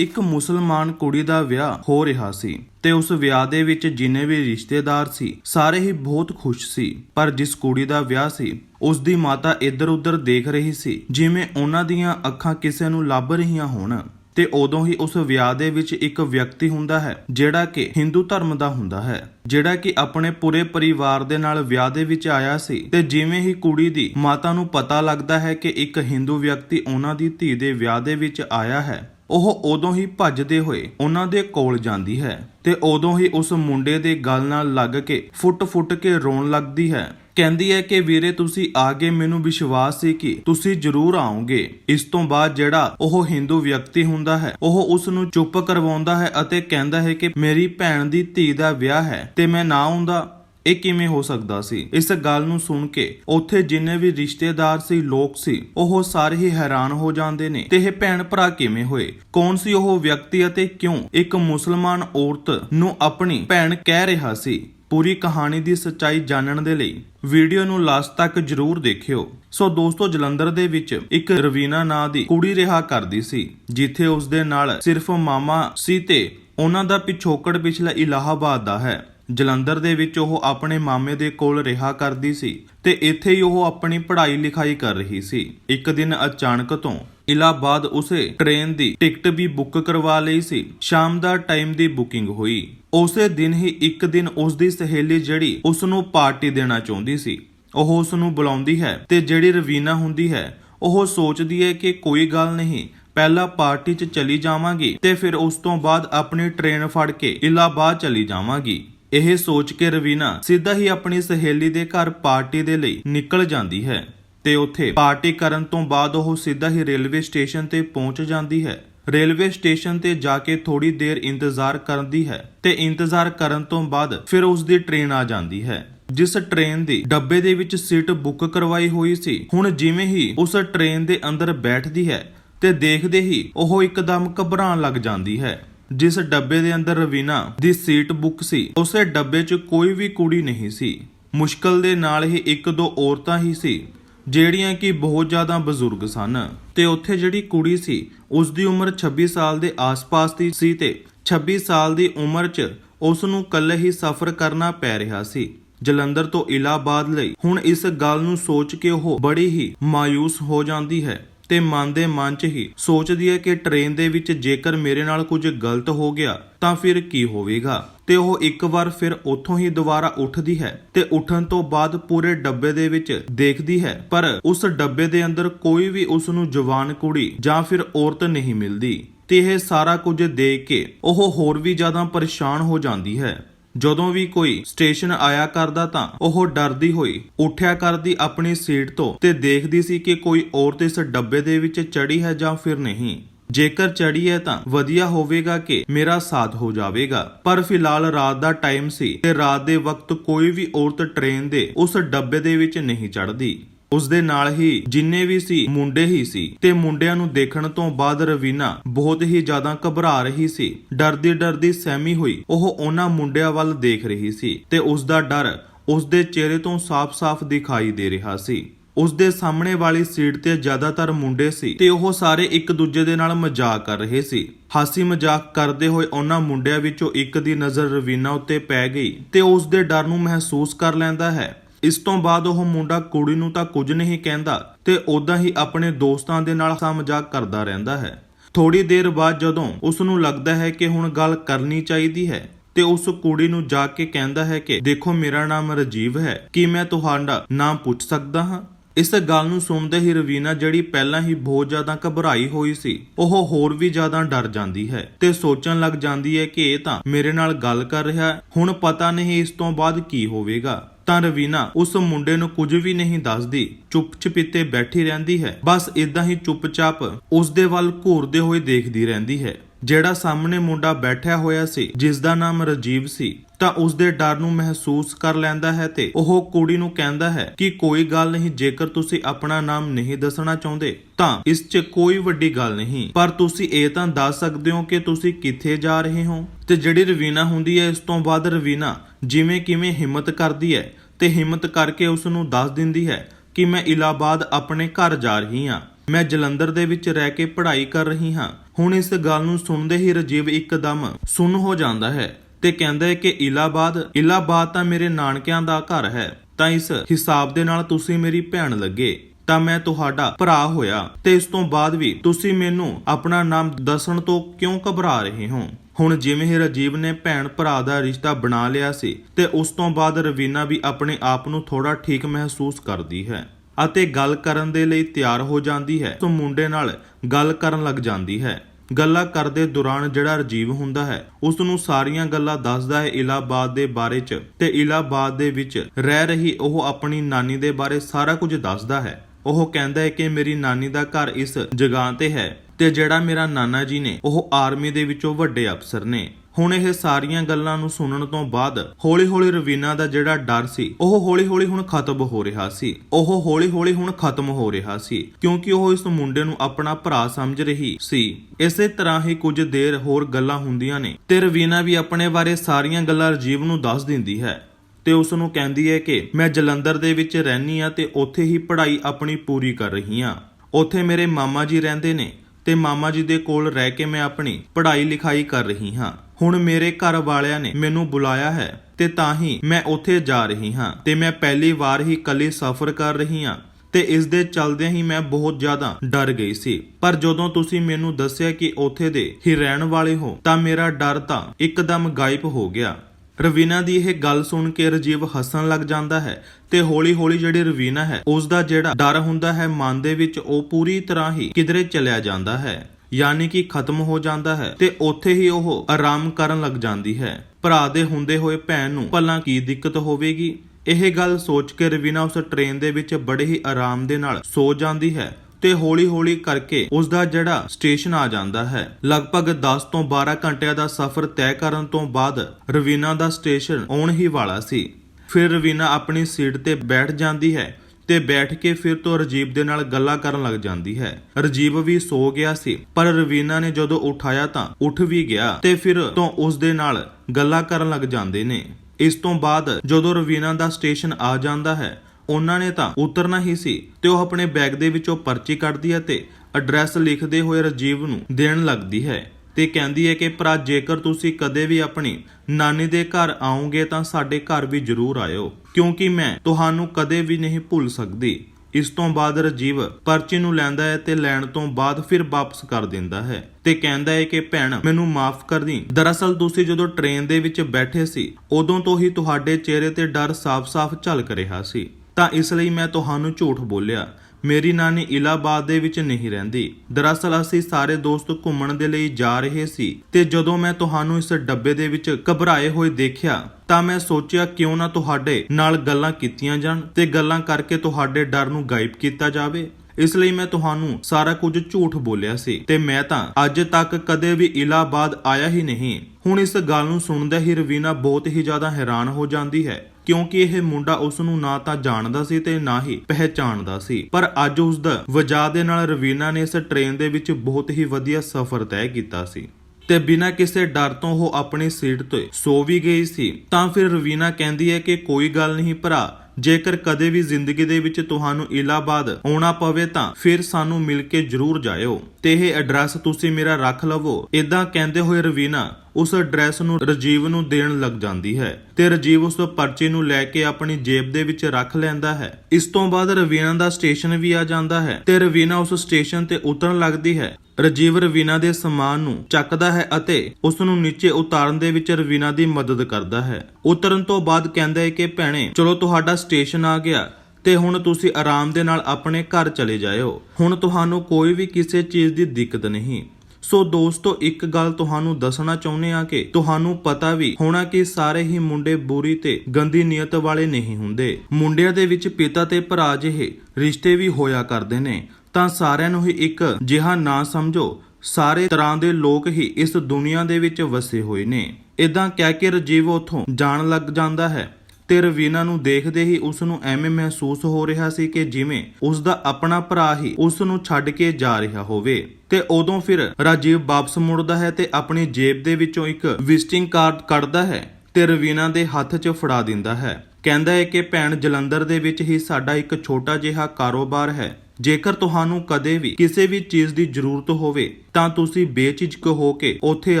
ਇੱਕ ਮੁਸਲਮਾਨ ਕੁੜੀ ਦਾ ਵਿਆਹ ਹੋ ਰਿਹਾ ਸੀ ਤੇ ਉਸ ਵਿਆਹ ਦੇ ਵਿੱਚ ਜਿੰਨੇ ਵੀ ਰਿਸ਼ਤੇਦਾਰ ਸੀ, ਸਾਰੇ ਹੀ ਬਹੁਤ ਖੁਸ਼ ਸੀ। ਪਰ ਜਿਸ ਕੁੜੀ ਦਾ ਵਿਆਹ ਸੀ, ਉਸ ਦੀ ਮਾਤਾ ਇੱਧਰ-ਉੱਧਰ ਦੇਖ ਰਹੀ ਸੀ, ਜਿਵੇਂ ਉਹਨਾਂ ਦੀਆਂ ਅੱਖਾਂ ਕਿਸੇ ਨੂੰ ਲੱਭ ਰਹੀਆਂ ਹੋਣ। ਤੇ ਉਦੋਂ ਹੀ ਉਸ ਵਿਆਹ ਦੇ ਵਿੱਚ ਇੱਕ ਵਿਅਕਤੀ ਹੁੰਦਾ ਹੈ, ਜਿਹੜਾ ਕਿ ਹਿੰਦੂ ਧਰਮ ਦਾ ਹੁੰਦਾ ਹੈ, ਜਿਹੜਾ ਕਿ ਆਪਣੇ ਪੂਰੇ ਪਰਿਵਾਰ ਦੇ ਨਾਲ ਵਿਆਹ ਦੇ ਵਿੱਚ ਆਇਆ ਸੀ। ਤੇ ਜਿਵੇਂ ਹੀ ਕੁੜੀ ਦੀ ਮਾਤਾ ਨੂੰ ਪਤਾ ਲੱਗਦਾ ਹੈ ਕਿ ਇੱਕ ਹਿੰਦੂ ਵਿਅਕਤੀ ਉਹਨਾਂ ਦੀ ਧੀ ਦੇ ਵਿਆਹ ਦੇ ਵਿੱਚ ਆਇਆ ਹੈ ਉਹ ਉਦੋਂ ਹੀ ਭੱਜਦੇ ਹੋਏ ਉਹਨਾਂ ਦੇ ਕੋਲ ਜਾਂਦੀ ਹੈ ਤੇ ਉਦੋਂ ਹੀ ਉਸ ਮੁੰਡੇ ਦੇ ਗਲ ਨਾਲ ਲੱਗ ਕੇ ਫੁੱਟ-ਫੁੱਟ ਕੇ ਰੋਣ ਲੱਗਦੀ ਹੈ। ਕਹਿੰਦੀ ਹੈ ਕਿ ਵੀਰੇ ਤੁਸੀਂ ਆ ਗਏ ਮੈਨੂੰ ਵਿਸ਼ਵਾਸ ਸੀ ਕਿ ਤੁਸੀਂ ਜ਼ਰੂਰ ਆਓਗੇ। ਇਸ ਤੋਂ ਬਾਅਦ ਜਿਹੜਾ ਉਹ ਹਿੰਦੂ ਵਿਅਕਤੀ ਹੁੰਦਾ ਹੈ, ਉਹ ਉਸ ਨੂੰ ਚੁੱਪ ਕਰਵਾਉਂਦਾ ਹੈ ਅਤੇ ਕਹਿੰਦਾ ਹੈ ਕਿ ਮੇਰੀ ਭੈਣ ਦੀ ਧੀ ਦਾ ਵਿਆਹ ਹੈ ਤੇ ਮੈਂ ਨਾ ਆਉਂਦਾ। ਇਹ ਕਿਵੇਂ ਹੋ ਸਕਦਾ ਸੀ? ਇਸ ਗੱਲ ਨੂੰ ਸੁਣ ਕੇ ਉੱਥੇ ਜਿੰਨੇ ਵੀ ਰਿਸ਼ਤੇਦਾਰ ਸੀ, ਲੋਕ ਸੀ, ਉਹ ਸਾਰੇ ਹੀ ਹੈਰਾਨ ਹੋ ਜਾਂਦੇ ਨੇ ਤੇ ਇਹ ਭੈਣ ਭਰਾ ਕਿਵੇਂ ਹੋਏ? ਕੌਣ ਸੀ ਉਹ ਵਿਅਕਤੀ ਅਤੇ ਕਿਉਂ ਇੱਕ ਮੁਸਲਮਾਨ ਔਰਤ ਨੂੰ ਆਪਣੀ ਭੈਣ ਕਹਿ ਰਿਹਾ ਸੀ? ਪੂਰੀ ਕਹਾਣੀ ਦੀ ਸੱਚਾਈ ਜਾਣਨ ਦੇ ਲਈ ਵੀਡੀਓ ਨੂੰ ਲਾਸਟ ਤੱਕ ਜਰੂਰ ਦੇਖਿਓ। ਸੋ ਦੋਸਤੋ, ਜਲੰਧਰ ਦੇ ਵਿੱਚ ਇੱਕ ਰਵੀਨਾ ਨਾਂ ਦੀ ਕੁੜੀ ਰਿਹਾ ਕਰਦੀ ਸੀ, ਜਿੱਥੇ ਉਸ ਦੇ ਨਾਲ ਸਿਰਫ ਮਾਮਾ ਸੀ ਤੇ ਉਹਨਾਂ ਦਾ ਪਿਛੋਕੜ ਪਿਛਲਾ ਇਲਾਹਾਬਾਦ ਦਾ ਹੈ। ਜਲੰਧਰ ਦੇ ਵਿੱਚ ਉਹ ਆਪਣੇ ਮਾਮੇ ਦੇ ਕੋਲ ਰਿਹਾ ਕਰਦੀ ਸੀ ਤੇ ਇੱਥੇ ਹੀ ਉਹ ਆਪਣੀ ਪੜ੍ਹਾਈ ਲਿਖਾਈ ਕਰ ਰਹੀ ਸੀ। ਇੱਕ ਦਿਨ ਅਚਾਨਕ ਤੋਂ ਇਲਾਹਾਬਾਦ ਉਸੇ ਟ੍ਰੇਨ ਦੀ ਟਿਕਟ ਵੀ ਬੁੱਕ ਕਰਵਾ ਲਈ ਸੀ। ਸ਼ਾਮ ਦਾ ਟਾਈਮ ਦੀ ਬੁਕਿੰਗ ਹੋਈ। ਉਸੇ ਦਿਨ ਹੀ ਇੱਕ ਦਿਨ ਉਸ ਦੀ ਸਹੇਲੀ ਜਿਹੜੀ ਉਸ ਨੂੰ ਪਾਰਟੀ ਦੇਣਾ ਚਾਹੁੰਦੀ ਸੀ, ਉਹ ਉਸ ਨੂੰ ਬੁਲਾਉਂਦੀ ਹੈ ਤੇ ਜਿਹੜੀ ਰਵੀਨਾ ਹੁੰਦੀ ਹੈ, ਉਹ ਸੋਚਦੀ ਹੈ ਕਿ ਕੋਈ ਗੱਲ ਨਹੀਂ, ਪਹਿਲਾਂ ਪਾਰਟੀ 'ਚ ਚਲੀ ਜਾਵਾਂਗੀ ਤੇ ਫਿਰ ਉਸ ਤੋਂ ਬਾਅਦ ਆਪਣੀ ਟ੍ਰੇਨ ਫੜ ਕੇ ਇਲਾਹਾਬਾਦ ਚਲੀ ਜਾਵਾਂਗੀ। ਇਹ ਸੋਚ ਕੇ ਰਵੀਨਾ ਸਿੱਧਾ ਹੀ ਆਪਣੀ ਸਹੇਲੀ ਦੇ ਘਰ ਪਾਰਟੀ ਦੇ ਲਈ ਨਿਕਲ ਜਾਂਦੀ ਹੈ ਤੇ ਉੱਥੇ ਪਾਰਟੀ ਕਰਨ ਤੋਂ ਬਾਅਦ ਉਹ ਸਿੱਧਾ ਹੀ ਰੇਲਵੇ ਸਟੇਸ਼ਨ ਤੇ ਪਹੁੰਚ ਜਾਂਦੀ ਹੈ। ਰੇਲਵੇ ਸਟੇਸ਼ਨ ਤੇ ਜਾ ਕੇ ਥੋੜੀ ਦੇਰ ਇੰਤਜ਼ਾਰ ਕਰਦੀ ਹੈ ਤੇ ਇੰਤਜ਼ਾਰ ਕਰਨ ਤੋਂ ਬਾਅਦ ਫਿਰ ਉਸ ਦੀ ਟ੍ਰੇਨ ਆ ਜਾਂਦੀ ਹੈ। ਜਿਸ ਟ੍ਰੇਨ ਦੀ ਡੱਬੇ ਦੇ ਵਿੱਚ ਸੀਟ ਬੁੱਕ ਕਰਵਾਈ ਹੋਈ ਸੀ, ਹੁਣ ਜਿਵੇਂ ਹੀ ਉਸ ਟ੍ਰੇਨ ਦੇ ਅੰਦਰ ਬੈਠਦੀ ਹੈ ਤੇ ਦੇਖਦੇ ਹੀ ਉਹ ਇੱਕਦਮ ਘਬਰਾਉਣ ਲੱਗ ਜਾਂਦੀ ਹੈ। ਜਿਸ ਡੱਬੇ ਦੇ ਅੰਦਰ ਰਵੀਨਾ ਦੀ ਸੀਟ ਬੁੱਕ ਸੀ, ਉਸੇ ਡੱਬੇ 'ਚ ਕੋਈ ਵੀ ਕੁੜੀ ਨਹੀਂ ਸੀ। ਮੁਸ਼ਕਲ ਦੇ ਨਾਲ ਹੀ ਇੱਕ ਦੋ ਔਰਤਾਂ ਹੀ ਸੀ, ਜਿਹੜੀਆਂ ਕਿ ਬਹੁਤ ਜ਼ਿਆਦਾ ਬਜ਼ੁਰਗ ਸਨ। ਤੇ ਉੱਥੇ ਜਿਹੜੀ ਕੁੜੀ ਸੀ ਉਸ ਦੀ ਉਮਰ 26 ਸਾਲ ਦੇ ਆਸ-ਪਾਸ ਦੀ ਸੀ ਤੇ 26 ਸਾਲ ਦੀ ਉਮਰ 'ਚ ਉਸ ਨੂੰ ਇਕੱਲੇ ਹੀ ਸਫ਼ਰ ਕਰਨਾ ਪੈ ਰਿਹਾ ਸੀ। ਜਲੰਧਰ ਤੋਂ ਇਲਾਹਾਬਾਦ ਲਈ ਹੁਣ ਇਸ ਗੱਲ ਨੂੰ ਸੋਚ ਕੇ ਉਹ ਬੜੀ ਹੀ ਮਾਯੂਸ ਹੋ ਜਾਂਦੀ ਹੈ। ਤੇ ਮਨ ਦੇ ਮਨ 'ਚ ਹੀ ਸੋਚਦੀ ਹੈ ਕਿ ਟ੍ਰੇਨ ਦੇ ਵਿੱਚ ਜੇਕਰ ਮੇਰੇ ਨਾਲ ਕੁਝ ਗਲਤ ਹੋ ਗਿਆ, ਤਾਂ ਫਿਰ ਕੀ ਹੋਵੇਗਾ? ਤੇ ਉਹ ਇੱਕ ਵਾਰ ਫਿਰ ਉੱਥੋਂ ਹੀ ਦੁਬਾਰਾ ਉੱਠਦੀ ਹੈ ਤੇ ਉੱਠਣ ਤੋਂ ਬਾਅਦ ਪੂਰੇ ਡੱਬੇ ਦੇ ਵਿੱਚ ਦੇਖਦੀ ਹੈ, ਪਰ ਉਸ ਡੱਬੇ ਦੇ ਅੰਦਰ ਕੋਈ ਵੀ ਉਸ ਨੂੰ ਜਵਾਨ ਕੁੜੀ ਜਾਂ ਫਿਰ ਔਰਤ ਨਹੀਂ ਮਿਲਦੀ। ਤੇ ਇਹ ਸਾਰਾ ਕੁਝ ਦੇਖ ਕੇ ਉਹ ਹੋਰ ਵੀ ਜ਼ਿਆਦਾ ਪਰੇਸ਼ਾਨ ਹੋ ਜਾਂਦੀ ਹੈ। ਜਦੋਂ ਵੀ ਕੋਈ ਸਟੇਸ਼ਨ ਆਇਆ ਕਰਦਾ ਤਾਂ ਉਹ ਡਰਦੀ ਹੋਈ ਉੱਠਿਆ ਕਰਦੀ ਆਪਣੀ ਸੀਟ ਤੋਂ ਤੇ ਦੇਖਦੀ ਸੀ ਕਿ ਕੋਈ ਔਰਤ ਇਸ ਡੱਬੇ ਦੇ ਵਿੱਚ ਚੜੀ ਹੈ ਜਾਂ ਫਿਰ ਨਹੀਂ। ਜੇਕਰ ਚੜੀ ਹੈ ਤਾਂ ਵਧੀਆ ਹੋਵੇਗਾ ਕਿ ਮੇਰਾ ਸਾਥ ਹੋ ਜਾਵੇਗਾ। ਪਰ ਫਿਲਹਾਲ ਰਾਤ ਦਾ ਟਾਈਮ ਸੀ ਤੇ ਰਾਤ ਦੇ ਵਕਤ ਕੋਈ ਵੀ ਔਰਤ ਟ੍ਰੇਨ ਦੇ ਉਸ ਡੱਬੇ ਦੇ ਵਿੱਚ ਨਹੀਂ ਚੜਦੀ ਉਸ ਦੇ ਨਾਲ ਹੀ ਜਿੰਨੇ ਵੀ ਸੀ, ਮੁੰਡੇ ਹੀ ਸੀ ਤੇ ਮੁੰਡਿਆਂ ਨੂੰ ਦੇਖਣ ਤੋਂ ਬਾਅਦ ਰਵੀਨਾ ਬਹੁਤ ਹੀ ਜ਼ਿਆਦਾ ਘਬਰਾ ਰਹੀ ਸੀ। ਡਰਦੀ ਡਰਦੀ ਸਹਿਮੀ ਹੋਈ, ਉਹ ਉਹਨਾਂ ਮੁੰਡਿਆਂ ਵੱਲ ਦੇਖ ਰਹੀ ਸੀ ਤੇ ਉਸ ਦਾ ਡਰ ਉਸ ਦੇ ਚਿਹਰੇ ਤੋਂ ਸਾਫ਼-ਸਾਫ਼ ਦਿਖਾਈ ਦੇ ਰਿਹਾ ਸੀ। ਉਸ ਦੇ ਸਾਹਮਣੇ ਵਾਲੀ ਸੀਟ ਤੇ ਜ਼ਿਆਦਾਤਰ ਮੁੰਡੇ ਸੀ ਤੇ ਉਹ ਸਾਰੇ ਇੱਕ ਦੂਜੇ ਦੇ ਨਾਲ ਮਜ਼ਾਕ ਕਰ ਰਹੇ ਸੀ। ਹਾਸੀ ਮਜ਼ਾਕ ਕਰਦੇ ਹੋਏ ਉਹਨਾਂ ਮੁੰਡਿਆਂ ਵਿੱਚੋਂ ਇੱਕ ਦੀ ਨਜ਼ਰ ਰਵੀਨਾ ਉੱਤੇ ਪੈ ਗਈ ਤੇ ਉਸ ਦੇ ਡਰ ਨੂੰ ਮਹਿਸੂਸ ਕਰ ਲੈਂਦਾ ਹੈ ਇਸ ਤੋਂ ਬਾਅਦ ਉਹ ਮੁੰਡਾ ਕੁੜੀ ਨੂੰ ਤਾਂ ਕੁਝ ਨਹੀਂ ਕਹਿੰਦਾ ਤੇ ਉਦਾਂ ਹੀ ਆਪਣੇ ਦੋਸਤਾਂ ਦੇ ਨਾਲ ਹਾਸਾ ਮਜ਼ਾਕ ਕਰਦਾ ਰਹਿੰਦਾ ਹੈ। ਥੋੜੀ ਦੇਰ ਬਾਅਦ ਜਦੋਂ ਉਸ ਨੂੰ ਲੱਗਦਾ ਹੈ ਕਿ ਹੁਣ ਗੱਲ ਕਰਨੀ ਚਾਹੀਦੀ ਹੈ, ਤੇ ਉਸ ਕੁੜੀ ਨੂੰ ਜਾ ਕੇ ਕਹਿੰਦਾ ਹੈ ਕਿ, ਦੇਖੋ ਮੇਰਾ ਨਾਮ ਰਜੀਵ ਹੈ, ਕੀ ਮੈਂ ਤੁਹਾਡਾ ਨਾਮ ਪੁੱਛ ਸਕਦਾ ਹਾਂ? ਇਸ ਗੱਲ ਨੂੰ ਸੁਣਦੇ ਹੀ ਰਵੀਨਾ ਜਿਹੜੀ ਪਹਿਲਾਂ ਹੀ ਬਹੁਤ ਜ਼ਿਆਦਾ ਘਬਰਾਈ ਹੋਈ ਸੀ, ਉਹ ਹੋਰ ਵੀ ਜ਼ਿਆਦਾ ਡਰ ਜਾਂਦੀ ਹੈ ਤੇ ਸੋਚਣ ਲੱਗ ਜਾਂਦੀ ਹੈ ਕਿ ਇਹ ਤਾਂ ਮੇਰੇ ਨਾਲ ਗੱਲ ਕਰ ਰਿਹਾ, ਹੁਣ ਪਤਾ ਨਹੀਂ ਇਸ ਤੋਂ ਬਾਅਦ ਕੀ ਹੋਵੇਗਾ। ਤਾਂ ਰਵੀਨਾ ਉਸ ਮੁੰਡੇ ਨੂੰ ਕੁਝ ਵੀ ਨਹੀਂ ਦੱਸਦੀ ਚੁੱਪ ਚਪੀਤੇ ਬੈਠੀ ਰਹਿੰਦੀ ਹੈ, ਬਸ ਇਦਾਂ ਹੀ ਚੁੱਪਚਾਪ ਉਸ ਦੇ ਵੱਲ ਘੂਰਦੇ ਹੋਏ ਦੇਖਦੀ ਰਹਿੰਦੀ ਹੈ। ਜਿਹੜਾ ਸਾਹਮਣੇ ਮੁੰਡਾ ਬੈਠਿਆ ਹੋਇਆ ਸੀ ਜਿਸ ਦਾ ਨਾਮ ਰਜੀਵ ਸੀ ਤਾਂ ਉਸ ਦੇ ਡਰ ਨੂੰ ਮਹਿਸੂਸ ਕਰ ਲੈਂਦਾ ਹੈ ਤੇ ਉਹ ਕੁੜੀ ਨੂੰ ਕਹਿੰਦਾ ਹੈ ਕਿ ਕੋਈ ਗੱਲ ਨਹੀਂ, ਜੇਕਰ ਤੁਸੀਂ ਆਪਣਾ ਨਾਮ ਨਹੀਂ ਦੱਸਣਾ ਚਾਹੁੰਦੇ, ਤਾਂ ਇਸ 'ਚ ਕੋਈ ਵੱਡੀ ਗੱਲ ਨਹੀਂ। ਪਰ ਤੁਸੀਂ ਇਹ ਤਾਂ ਦੱਸ ਸਕਦੇ ਹੋ ਕਿ ਤੁਸੀਂ ਕਿੱਥੇ ਜਾ ਰਹੇ ਹੋ ਤੇ ਜਿਹੜੀ ਰਵੀਨਾ ਹੁੰਦੀ ਹੈ, ਇਸ ਤੋਂ ਬਾਅਦ ਰਵੀਨਾ ਜਿਵੇਂ ਕਿਵੇਂ ਹਿੰਮਤ ਕਰਦੀ ਹੈ ਤੇ ਹਿੰਮਤ ਕਰਕੇ ਉਸ ਨੂੰ ਦੱਸ ਦਿੰਦੀ ਹੈ ਕਿ ਮੈਂ ਇਲਾਹਾਬਾਦ ਆਪਣੇ ਘਰ ਜਾ ਰਹੀ ਹਾਂ। ਮੈਂ ਜਲੰਧਰ ਦੇ ਵਿੱਚ ਰਹਿ ਕੇ ਪੜ੍ਹਾਈ ਕਰ ਰਹੀ ਹਾਂ। ਹੁਣ ਇਸ ਗੱਲ ਨੂੰ ਸੁਣਦੇ ਹੀ ਰਜੀਵ ਇੱਕਦਮ ਸੁੰਨ ਹੋ ਜਾਂਦਾ ਹੈ। ਤੇ ਕਹਿੰਦਾ ਹੈ ਕਿ ਇਲਾਹਾਬਾਦ ਇਲਾਹਾਬਾਦ ਤਾਂ ਮੇਰੇ ਨਾਨਕਿਆਂ ਦਾ ਘਰ ਹੈ। ਤਾਂ ਇਸ ਹਿਸਾਬ ਦੇ ਨਾਲ ਤੁਸੀਂ ਮੇਰੀ ਭੈਣ ਲੱਗੇ। ਤਾਂ ਮੈਂ ਤੁਹਾਡਾ ਭਰਾ ਹੋਇਆ। ਤੇ ਇਸ ਤੋਂ ਬਾਅਦ ਵੀ ਤੁਸੀਂ ਮੈਨੂੰ ਆਪਣਾ ਨਾਮ ਦੱਸਣ ਤੋਂ ਕਿਉਂ ਘਬਰਾ ਰਹੇ ਹੋ? ਹੁਣ ਜਿਵੇਂ ਹੀ ਰਾਜੀਵ ਨੇ ਭੈਣ ਭਰਾ ਦਾ ਰਿਸ਼ਤਾ ਬਣਾ ਲਿਆ ਸੀ, ਤੇ ਉਸ ਤੋਂ ਬਾਅਦ ਰਵੀਨਾ ਵੀ ਆਪਣੇ ਆਪ ਨੂੰ ਥੋੜਾ ਠੀਕ ਮਹਿਸੂਸ ਕਰਦੀ ਹੈ ਅਤੇ ਗੱਲ ਕਰਨ ਦੇ ਲਈ ਤਿਆਰ ਹੋ ਜਾਂਦੀ ਹੈ। ਤੋਂ ਮੁੰਡੇ ਨਾਲ ਗੱਲ ਕਰਨ ਲੱਗ ਜਾਂਦੀ ਹੈ। ਗੱਲਾਂ ਕਰਦੇ ਦੌਰਾਨ ਜਿਹੜਾ ਰਜੀਵ ਹੁੰਦਾ ਹੈ ਉਸ ਨੂੰ ਸਾਰੀਆਂ ਗੱਲਾਂ ਦੱਸਦਾ ਹੈ ਇਲਾਹਾਬਾਦ ਦੇ ਬਾਰੇ ਚ ਤੇ ਇਲਾਹਾਬਾਦ ਦੇ ਵਿੱਚ ਰਹਿ ਰਹੀ ਉਹ ਆਪਣੀ ਨਾਨੀ ਦੇ ਬਾਰੇ ਸਾਰਾ ਕੁਝ ਦੱਸਦਾ ਹੈ। ਉਹ ਕਹਿੰਦਾ ਹੈ ਕਿ ਮੇਰੀ ਨਾਨੀ ਦਾ ਘਰ ਇਸ ਜਗ੍ਹਾ ਤੇ ਹੈ ਤੇ ਜਿਹੜਾ ਮੇਰਾ ਨਾਨਾ ਜੀ ਨੇ ਉਹ ਆਰਮੀ ਦੇ ਵਿੱਚੋਂ ਵੱਡੇ ਅਫਸਰ ਨੇ। ਹੁਣ ਇਹ ਸਾਰੀਆਂ ਗੱਲਾਂ ਨੂੰ ਸੁਣਨ ਤੋਂ ਬਾਅਦ ਹੌਲੀ-ਹੌਲੀ ਰਵੀਨਾ ਦਾ ਜਿਹੜਾ ਡਰ ਸੀ, ਉਹ ਹੌਲੀ-ਹੌਲੀ ਹੁਣ ਖਤਮ ਹੋ ਰਿਹਾ ਸੀ। ਉਹ ਹੌਲੀ-ਹੌਲੀ ਹੁਣ ਖਤਮ ਹੋ ਰਿਹਾ ਸੀ, ਕਿਉਂਕਿ ਉਹ ਇਸ ਮੁੰਡੇ ਨੂੰ ਆਪਣਾ ਭਰਾ ਸਮਝ ਰਹੀ ਸੀ। ਇਸੇ ਤਰ੍ਹਾਂ ਹੀ ਕੁਝ ਦੇਰ ਹੋਰ ਗੱਲਾਂ ਹੁੰਦੀਆਂ ਨੇ ਤੇ ਰਵੀਨਾ ਵੀ ਆਪਣੇ ਬਾਰੇ ਸਾਰੀਆਂ ਗੱਲਾਂ ਰਜੀਵ ਨੂੰ ਦੱਸ ਦਿੰਦੀ ਹੈ। ਤੇ ਉਸ ਨੂੰ ਕਹਿੰਦੀ ਹੈ ਕਿ ਮੈਂ ਜਲੰਧਰ ਦੇ ਵਿੱਚ ਰਹਿਨੀ ਆ ਤੇ ਉੱਥੇ ਹੀ ਪੜ੍ਹਾਈ ਆਪਣੀ ਪੂਰੀ ਕਰ ਰਹੀ ਆ ਉੱਥੇ ਮੇਰੇ ਮਾਮਾ ਜੀ ਰਹਿੰਦੇ ਨੇ ਤੇ ਮਾਮਾ ਜੀ ਦੇ ਕੋਲ ਰਹਿ ਕੇ ਮੈਂ ਆਪਣੀ ਪੜ੍ਹਾਈ ਲਿਖਾਈ ਕਰ ਰਹੀ ਹਾਂ। ਹੁਣ ਮੇਰੇ ਘਰ ਵਾਲਿਆਂ ਨੇ ਮੈਨੂੰ ਬੁਲਾਇਆ ਹੈ ਤੇ ਤਾਂ ਹੀ ਮੈਂ ਉੱਥੇ ਜਾ ਰਹੀ ਹਾਂ ਤੇ ਮੈਂ ਪਹਿਲੀ ਵਾਰ ਹੀ ਇਕੱਲੀ ਸਫ਼ਰ ਕਰ ਰਹੀ ਹਾਂ ਤੇ ਇਸ ਦੇ ਚਲਦਿਆਂ ਹੀ ਮੈਂ ਬਹੁਤ ਜ਼ਿਆਦਾ ਡਰ ਗਈ ਸੀ। ਪਰ ਜਦੋਂ ਤੁਸੀਂ ਮੈਨੂੰ ਦੱਸਿਆ ਕਿ ਉੱਥੇ ਦੇ ਹੀ ਰਹਿਣ ਵਾਲੇ ਹੋ, ਤਾਂ ਮੇਰਾ ਡਰ ਤਾਂ ਇੱਕਦਮ ਗਾਇਬ ਹੋ ਗਿਆ। ਰਵੀਨਾ ਦੀ ਇਹ ਗੱਲ ਸੁਣ ਕੇ ਰਜੀਵ ਹੱਸਣ ਲੱਗ ਜਾਂਦਾ ਹੈ ਤੇ ਹੌਲੀ-ਹੌਲੀ ਜਿਹੜੀ ਰਵੀਨਾ ਹੈ ਉਸ ਦਾ ਜਿਹੜਾ ਡਰ ਹੁੰਦਾ ਹੈ, ਮਨ ਦੇ ਵਿੱਚ ਉਹ ਪੂਰੀ ਤਰ੍ਹਾਂ ਹੀ ਕਿਧਰੇ ਚਲਿਆ ਜਾਂਦਾ ਹੈ। ਯਾਨੀ ਕਿ ਖਤਮ ਹੋ ਜਾਂਦਾ ਹੈ ਤੇ ਉੱਥੇ ਹੀ ਉਹ ਆਰਾਮ ਕਰਨ ਲੱਗ ਜਾਂਦੀ ਹੈ। ਭਰਾ ਦੇ ਹੁੰਦੇ ਹੋਏ ਭੈਣ ਨੂੰ ਭਲਾ ਕੀ ਦਿੱਕਤ ਹੋਵੇਗੀ? ਇਹ ਗੱਲ ਸੋਚ ਕੇ ਰਵੀਨਾ ਉਸ ਟ੍ਰੇਨ ਦੇ ਵਿੱਚ ਬੜੇ ਹੀ ਆਰਾਮ ਦੇ ਨਾਲ ਸੋ ਜਾਂਦੀ ਹੈ ਤੇ ਹੌਲੀ-ਹੌਲੀ ਕਰਕੇ ਉਸ ਦਾ ਜਿਹੜਾ ਸਟੇਸ਼ਨ ਆ ਜਾਂਦਾ ਹੈ। ਲਗਭਗ 10 ਤੋਂ 12 ਘੰਟਿਆਂ ਦਾ ਸਫ਼ਰ ਤੈਅ ਕਰਨ ਤੋਂ ਬਾਅਦ ਰਵੀਨਾ ਦਾ ਸਟੇਸ਼ਨ ਆਉਣ ਹੀ ਵਾਲਾ ਸੀ। ਫਿਰ ਰਵੀਨਾ ਆਪਣੀ ਸੀਟ ਤੇ ਬੈਠ ਜਾਂਦੀ ਹੈ ਤੇ ਬੈਠ ਕੇ ਫਿਰ ਤੋਂ ਰਜੀਬ ਦੇ ਨਾਲ ਗੱਲਾਂ ਕਰਨ ਲੱਗ ਜਾਂਦੀ ਹੈ। ਰਜੀਬ ਵੀ ਸੋ ਗਿਆ ਸੀ, ਪਰ ਰਵੀਨਾ ਨੇ ਜਦੋਂ ਉਠਾਇਆ ਤਾਂ ਉੱਠ ਵੀ ਗਿਆ ਤੇ ਫਿਰ ਤੋਂ ਉਸ ਦੇ ਨਾਲ ਗੱਲਾਂ ਕਰਨ ਲੱਗ ਜਾਂਦੇ ਨੇ। ਇਸ ਤੋਂ ਬਾਅਦ ਜਦੋਂ ਰਵੀਨਾ ਦਾ ਸਟੇਸ਼ਨ ਆ ਜਾਂਦਾ ਹੈ, ਉਹਨਾਂ ਨੇ ਤਾਂ ਉਤਰਨਾ ਹੀ ਸੀ ਤੇ ਉਹ ਆਪਣੇ ਬੈਗ ਦੇ ਵਿੱਚੋਂ ਪਰਚੀ ਕੱਢਦੀ ਹੈ ਤੇ ਐਡਰੈਸ ਲਿਖਦੇ ਹੋਏ ਰਜੀਵ ਨੂੰ ਦੇਣ ਲੱਗਦੀ ਹੈ। ਤੇ ਕਹਿੰਦੀ ਹੈ ਕਿ, ਭਰਾ, ਜੇਕਰ ਤੁਸੀਂ ਕਦੇ ਵੀ ਆਪਣੀ ਨਾਨੀ ਦੇ ਘਰ ਆਓਗੇ ਤਾਂ ਸਾਡੇ ਘਰ ਵੀ ਜ਼ਰੂਰ ਆਇਓ, ਕਿਉਂਕਿ ਮੈਂ ਤੁਹਾਨੂੰ ਕਦੇ ਵੀ ਨਹੀਂ ਭੁੱਲ ਸਕਦੀ। ਇਸ ਤੋਂ ਬਾਅਦ ਰਜੀਵ ਪਰਚੀ ਨੂੰ ਲੈਂਦਾ ਹੈ ਤੇ ਲੈਣ ਤੋਂ ਬਾਅਦ ਫਿਰ ਵਾਪਸ ਕਰ ਦਿੰਦਾ ਹੈ ਤੇ ਕਹਿੰਦਾ ਹੈ ਕਿ, ਭੈਣ, ਮੈਨੂੰ ਮਾਫ ਕਰ ਦੀ। ਦਰਅਸਲ ਤੁਸੀਂ ਜਦੋਂ ਟ੍ਰੇਨ ਦੇ ਵਿੱਚ ਬੈਠੇ ਸੀ, ਉਦੋਂ ਤੋਂ ਹੀ ਤੁਹਾਡੇ ਚਿਹਰੇ ਤੇ ਡਰ ਸਾਫ਼-ਸਾਫ਼ ਝਲਕ ਰਿਹਾ ਸੀ। ਤਾਂ ਇਸ ਲਈ ਮੈਂ ਤੁਹਾਨੂੰ ਝੂਠ ਬੋਲਿਆ। ਮੇਰੀ ਨਾਨੀ ਇਲਾਹਾਬਾਦ ਦੇ ਵਿੱਚ ਨਹੀਂ ਰਹਿੰਦੀ। ਦਰਅਸਲ ਅਸੀਂ ਸਾਰੇ ਦੋਸਤ ਘੁੰਮਣ ਦੇ ਲਈ ਜਾ ਰਹੇ ਸੀ ਤੇ ਜਦੋਂ ਮੈਂ ਤੁਹਾਨੂੰ ਇਸ ਡੱਬੇ ਦੇ ਵਿੱਚ ਘਬਰਾਏ ਹੋਏ ਦੇਖਿਆ, ਤਾਂ ਮੈਂ ਸੋਚਿਆ ਕਿਉਂ ਨਾ ਤੁਹਾਡੇ ਨਾਲ ਗੱਲਾਂ ਕੀਤੀਆਂ ਜਾਣ ਤੇ ਗੱਲਾਂ ਕਰਕੇ ਤੁਹਾਡੇ ਡਰ ਨੂੰ ਗਾਇਬ ਕੀਤਾ ਜਾਵੇ। ਇਸ ਲਈ ਮੈਂ ਤੁਹਾਨੂੰ ਸਾਰਾ ਕੁਝ ਝੂਠ ਬੋਲਿਆ ਸੀ ਤੇ ਮੈਂ ਤਾਂ ਅੱਜ ਤੱਕ ਕਦੇ ਵੀ ਇਲਾਹਾਬਾਦ ਆਇਆ ਹੀ ਨਹੀਂ। ਹੁਣ ਇਸ ਗੱਲ ਨੂੰ ਸੁਣਦਾ ਹੀ ਰਵੀਨਾ ਬਹੁਤ ਹੀ ਜ਼ਿਆਦਾ ਹੈਰਾਨ ਹੋ ਜਾਂਦੀ ਹੈ। ਕਿਉਂਕਿ ਇਹ ਮੁੰਡਾ ਉਸ ਨੂੰ ਨਾ ਤਾਂ ਜਾਣਦਾ ਸੀ ਤੇ ਨਾ ਹੀ ਪਹਿਚਾਣਦਾ ਸੀ। ਪਰ ਅੱਜ ਉਸ ਦਾ ਵਜ੍ਹਾ ਦੇ ਨਾਲ ਰਵੀਨਾ ਨੇ ਇਸ ਟ੍ਰੇਨ ਦੇ ਵਿੱਚ ਬਹੁਤ ਹੀ ਵਧੀਆ ਸਫ਼ਰ ਤੈਅ ਕੀਤਾ ਸੀ। ਤੇ ਬਿਨਾਂ ਕਿਸੇ ਡਰ ਤੋਂ ਉਹ ਆਪਣੀ ਸੀਟ ਤੇ ਸੋ ਵੀ ਗਈ ਸੀ। ਤਾਂ ਫਿਰ ਰਵੀਨਾ ਕਹਿੰਦੀ ਹੈ ਕਿ ਕੋਈ ਗੱਲ ਨਹੀਂ ਭਰਾ, ਜੇਕਰ ਕਦੇ ਵੀ ਜ਼ਿੰਦਗੀ ਦੇ ਵਿੱਚ ਤੁਹਾਨੂੰ ਇਲਾਹਾਬਾਦ ਆਉਣਾ ਪਵੇ ਤਾਂ ਫਿਰ ਸਾਨੂੰ ਮਿਲ ਕੇ ਜ਼ਰੂਰ ਜਾਇਓ। ਤੇ ਇਹ ਐਡਰੈਸ ਤੁਸੀਂ ਮੇਰਾ ਰੱਖ ਲਵੋ। ਇਦਾਂ ਕਹਿੰਦੇ ਹੋਏ ਰਵੀਨਾ ਉਸ ਐਡਰੈਸ ਨੂੰ ਰਜੀਵ ਨੂੰ ਦੇਣ ਲੱਗ ਜਾਂਦੀ ਹੈ ਤੇ ਰਜੀਵ ਉਸ ਪਰਚੀ ਨੂੰ ਲੈ ਕੇ ਆਪਣੀ ਜੇਬ ਦੇ ਵਿੱਚ ਰੱਖ ਲੈਂਦਾ ਹੈ। ਇਸ ਤੋਂ ਬਾਅਦ ਰਵੀਨਾ ਦਾ ਸਟੇਸ਼ਨ ਵੀ ਆ ਜਾਂਦਾ ਹੈ ਤੇ ਰਵੀਨਾ ਉਸ ਸਟੇਸ਼ਨ ਤੇ ਉਤਰਨ ਲੱਗਦੀ ਹੈ। ਰਜੀਵ ਰਵੀਨਾ ਦੇ ਸਮਾਨ ਨੂੰ ਚੱਕਦਾ ਹੈ ਅਤੇ ਉਸ ਨੂੰ ਨੀਚੇ ਉਤਾਰਨ ਦੇ ਵਿੱਚ ਰਵੀਨਾ ਦੀ ਮਦਦ ਕਰਦਾ ਹੈ। ਉਤਰਨ ਤੋਂ ਬਾਅਦ ਕਹਿੰਦਾ ਹੈ ਕਿ, ਭੈਣੇ, ਚਲੋ ਤੁਹਾਡਾ ਸਟੇਸ਼ਨ ਆ ਗਿਆ ਤੇ ਹੁਣ ਤੁਸੀਂ ਆਰਾਮ ਦੇ ਨਾਲ ਆਪਣੇ ਘਰ ਚਲੇ ਜਾਇਓ। ਹੁਣ ਤੁਹਾਨੂੰ ਕੋਈ ਵੀ ਕਿਸੇ ਚੀਜ਼ ਦੀ ਦਿੱਕਤ ਨਹੀਂ। ਸੋ ਦੋਸਤੋ, ਇੱਕ ਗੱਲ ਤੁਹਾਨੂੰ ਦੱਸਣਾ ਚਾਹੁੰਦੇ ਆ ਕਿ ਤੁਹਾਨੂੰ ਪਤਾ ਵੀ ਹੋਣਾ ਕਿ ਸਾਰੇ ਹੀ ਮੁੰਡੇ ਬੁਰੀ ਤੇ ਗੰਦੀ ਨੀਅਤ ਵਾਲੇ ਨਹੀਂ ਹੁੰਦੇ। ਮੁੰਡਿਆਂ ਦੇ ਵਿੱਚ ਪਿਤਾ ਤੇ ਭਰਾ ਜਿਹੇ ਰਿਸ਼ਤੇ ਵੀ ਹੋਇਆ ਕਰਦੇ ਨੇ। ਤਾਂ ਸਾਰਿਆਂ ਨੂੰ ਹੀ ਇੱਕ ਜਿਹਾ ਨਾ ਸਮਝੋ, ਸਾਰੇ ਤਰ੍ਹਾਂ ਦੇ ਲੋਕ ਹੀ ਇਸ ਦੁਨੀਆ ਦੇ ਵਿੱਚ ਵਸੇ ਹੋਏ ਨੇ। ਇਦਾਂ ਕਹਿ ਕੇ ਰਜੀਵ ਉਥੋਂ ਜਾਣ ਲੱਗ ਜਾਂਦਾ ਹੈ। ਤੇ ਰਵੀਨਾ ਨੂੰ ਦੇਖਦੇ ਹੀ ਉਸ ਨੂੰ ਐਵੇਂ ਮਹਿਸੂਸ ਹੋ ਰਿਹਾ ਸੀ ਕਿ ਜਿਵੇਂ ਉਸ ਦਾ ਆਪਣਾ ਭਰਾ ਹੀ ਉਸ ਨੂੰ ਛੱਡ ਕੇ ਜਾ ਰਿਹਾ ਹੋਵੇ। ਤੇ ਉਦੋਂ ਫਿਰ ਰਾਜੀਵ ਵਾਪਸ ਮੁੜਦਾ ਹੈ ਤੇ ਆਪਣੀ ਜੇਬ ਦੇ ਵਿੱਚੋਂ ਇੱਕ ਵਿਜ਼ਿਟਿੰਗ ਕਾਰਡ ਕੱਢਦਾ ਹੈ। ਤੇ ਰਵੀਨਾ ਦੇ ਹੱਥ 'ਚ ਫੜਾ ਦਿੰਦਾ ਹੈ। ਕਹਿੰਦਾ ਹੈ ਕਿ ਭੈਣ ਜਲੰਧਰ ਦੇ ਵਿੱਚ ਹੀ ਸਾਡਾ ਇੱਕ ਛੋਟਾ ਜਿਹਾ ਕਾਰੋਬਾਰ ਹੈ। ਜੇਕਰ ਤੁਹਾਨੂੰ ਕਦੇ ਵੀ ਕਿਸੇ ਵੀ ਚੀਜ਼ ਦੀ ਜ਼ਰੂਰਤ ਹੋਵੇ, ਤਾਂ ਤੁਸੀਂ ਬੇਝਿਜਕ ਹੋ ਕੇ ਉੱਥੇ